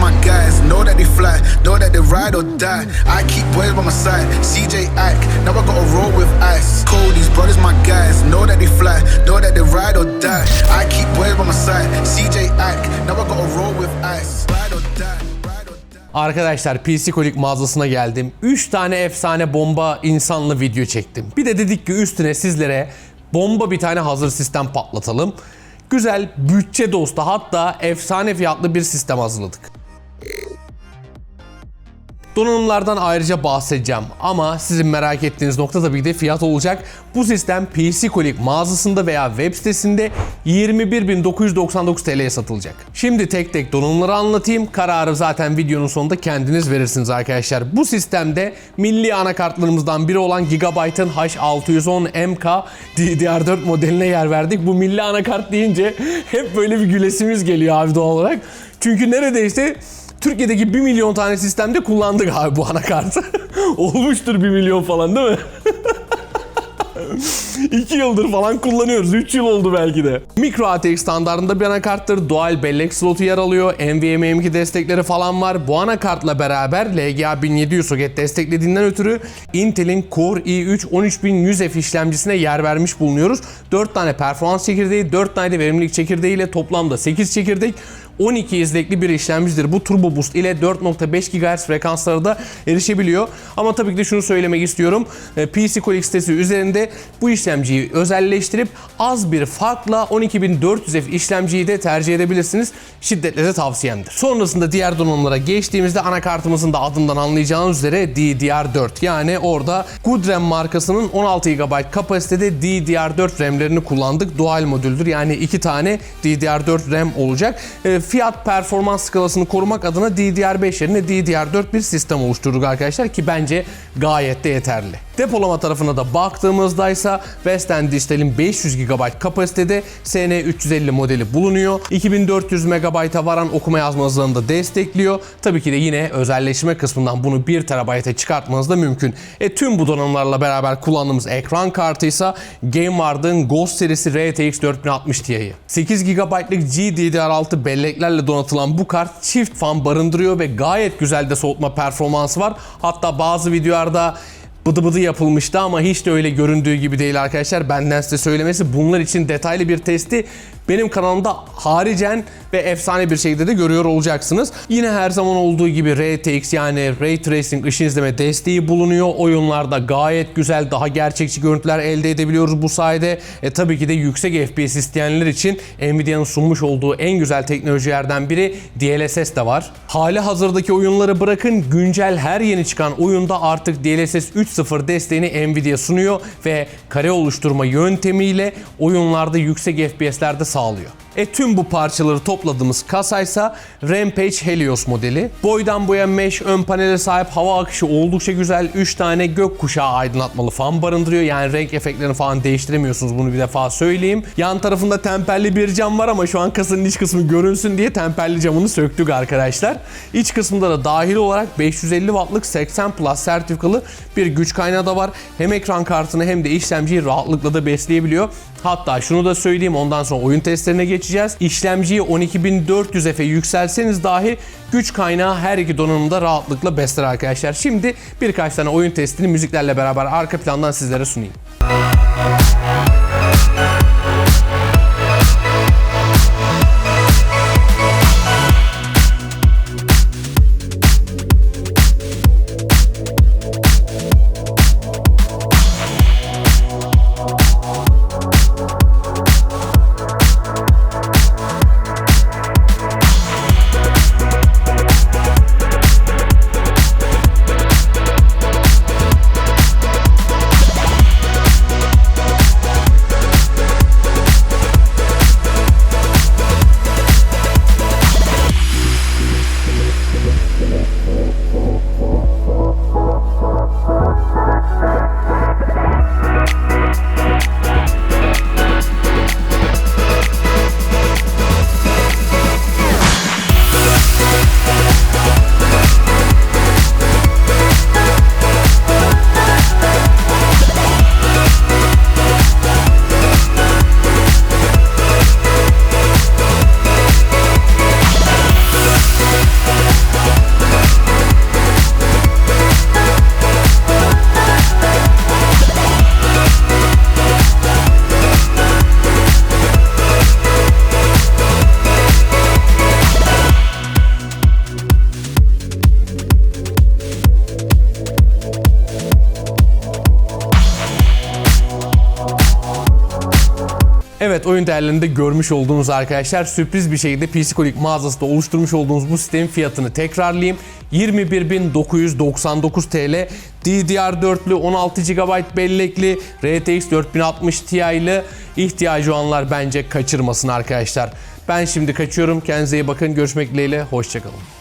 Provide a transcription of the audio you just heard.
my guys. Know that they fly, know that they ride or die. I keep boys by my side. CJ Ike, now I gotta roll with ice. Cody's brothers, my guys. Know that they fly, know that they ride or die. I keep boys by my side. CJ Ike, now I gotta roll with ice. Ride or die. Arkadaşlar PC Kolik mağazasına geldim. 3 tane efsane bomba insanlı video çektim. Bir de dedik ki üstüne sizlere bomba bir tane hazır sistem patlatalım. Güzel, bütçe dostu hatta efsane fiyatlı bir sistem hazırladık. Donanımlardan ayrıca bahsedeceğim ama sizin merak ettiğiniz nokta tabii ki de fiyat olacak. Bu sistem PC Kolik mağazasında veya web sitesinde 21.999 TL'ye satılacak. Şimdi tek tek donanımları anlatayım. Kararı zaten videonun sonunda kendiniz verirsiniz arkadaşlar. Bu sistemde milli anakartlarımızdan biri olan Gigabyte'ın H610MK DDR4 modeline yer verdik. Bu milli anakart deyince hep böyle bir gülesimiz geliyor abi doğal olarak. Çünkü neredeyse Türkiye'deki 1 milyon tane sistemde kullandık abi bu anakartı. Olmuştur 1 milyon falan değil mi? 2 yıldır falan kullanıyoruz. 3 yıl oldu belki de. Micro ATX standartında bir anakarttır. Dual bellek slotu yer alıyor. NVMe M2 destekleri falan var. Bu anakartla beraber LGA 1700 soket desteklediğinden ötürü Intel'in Core i3 13100F işlemcisine yer vermiş bulunuyoruz. 4 tane performans çekirdeği, 4 tane de verimlilik çekirdeği ile toplamda 8 çekirdek 12 izlekli bir işlemcidir. Bu Turbo Boost ile 4.5 GHz frekanslara da erişebiliyor. Ama tabii ki de şunu söylemek istiyorum. E, PC Colix sitesi üzerinde bu işlemciyi özelleştirip az bir farkla 12400F işlemciyi de tercih edebilirsiniz. Şiddetle de tavsiyemdir. Sonrasında diğer donanımlara geçtiğimizde anakartımızın da adından anlayacağınız üzere DDR4 yani orada Goodram markasının 16 GB kapasitede DDR4 RAM'lerini kullandık. Dual modüldür yani iki tane DDR4 RAM olacak. E, fiyat performans skalasını korumak adına DDR5 yerine DDR4 bir sistem oluşturduk arkadaşlar ki bence gayet de yeterli. Depolama tarafına da baktığımızda ise Western Digital'in 500 GB kapasitede SN350 modeli bulunuyor. 2400 MB'a varan okuma yazma hızlarını da destekliyor. Tabii ki de yine özelleşme kısmından bunu 1 TB'e çıkartmanız da mümkün. E tüm bu donanımlarla beraber kullandığımız ekran kartı ise GameWard'ın Ghost serisi RTX 4060 Ti'yi. 8 GB'lık GDDR6 belleklerle donatılan bu kart çift fan barındırıyor ve gayet güzel de soğutma performansı var. Hatta bazı videolarda bıdı bıdı yapılmıştı ama hiç de öyle göründüğü gibi değil arkadaşlar. Benden size söylemesi bunlar için detaylı bir testi benim kanalımda haricen ve efsane bir şekilde de görüyor olacaksınız. Yine her zaman olduğu gibi RTX yani Ray Tracing ışın izleme desteği bulunuyor. Oyunlarda gayet güzel daha gerçekçi görüntüler elde edebiliyoruz bu sayede. E tabii ki de yüksek FPS isteyenler için Nvidia'nın sunmuş olduğu en güzel teknolojilerden biri DLSS de var. Hali hazırdaki oyunları bırakın güncel her yeni çıkan oyunda artık DLSS 3.0 desteğini Nvidia sunuyor ve kare oluşturma yöntemiyle oyunlarda yüksek FPS'lerde sağlıyor. E tüm bu parçaları topladığımız kasaysa Rampage Helios modeli. Boydan boya mesh ön panele sahip hava akışı oldukça güzel. 3 tane gökkuşağı aydınlatmalı fan barındırıyor. Yani renk efektlerini falan değiştiremiyorsunuz bunu bir defa söyleyeyim. Yan tarafında temperli bir cam var ama şu an kasanın iç kısmı görünsün diye temperli camını söktük arkadaşlar. İç kısmında da dahil olarak 550 wattlık 80 Plus sertifikalı bir güç kaynağı da var. Hem ekran kartını hem de işlemciyi rahatlıkla da besleyebiliyor. Hatta şunu da söyleyeyim ondan sonra oyun testlerine geçeceğiz. İşlemciyi 12400F'e yükselseniz dahi güç kaynağı her iki donanımda rahatlıkla besler arkadaşlar. Şimdi birkaç tane oyun testini müziklerle beraber arka plandan sizlere sunayım. Evet oyun değerlerinde görmüş olduğunuz arkadaşlar sürpriz bir şekilde Psikolik mağazasında oluşturmuş olduğumuz bu sistemin fiyatını tekrarlayayım. 21.999 TL DDR4'lü 16 GB bellekli RTX 4060 Ti'li ihtiyacı olanlar bence kaçırmasın arkadaşlar. Ben şimdi kaçıyorum. Kendinize iyi bakın. Görüşmek dileğiyle. Hoşçakalın.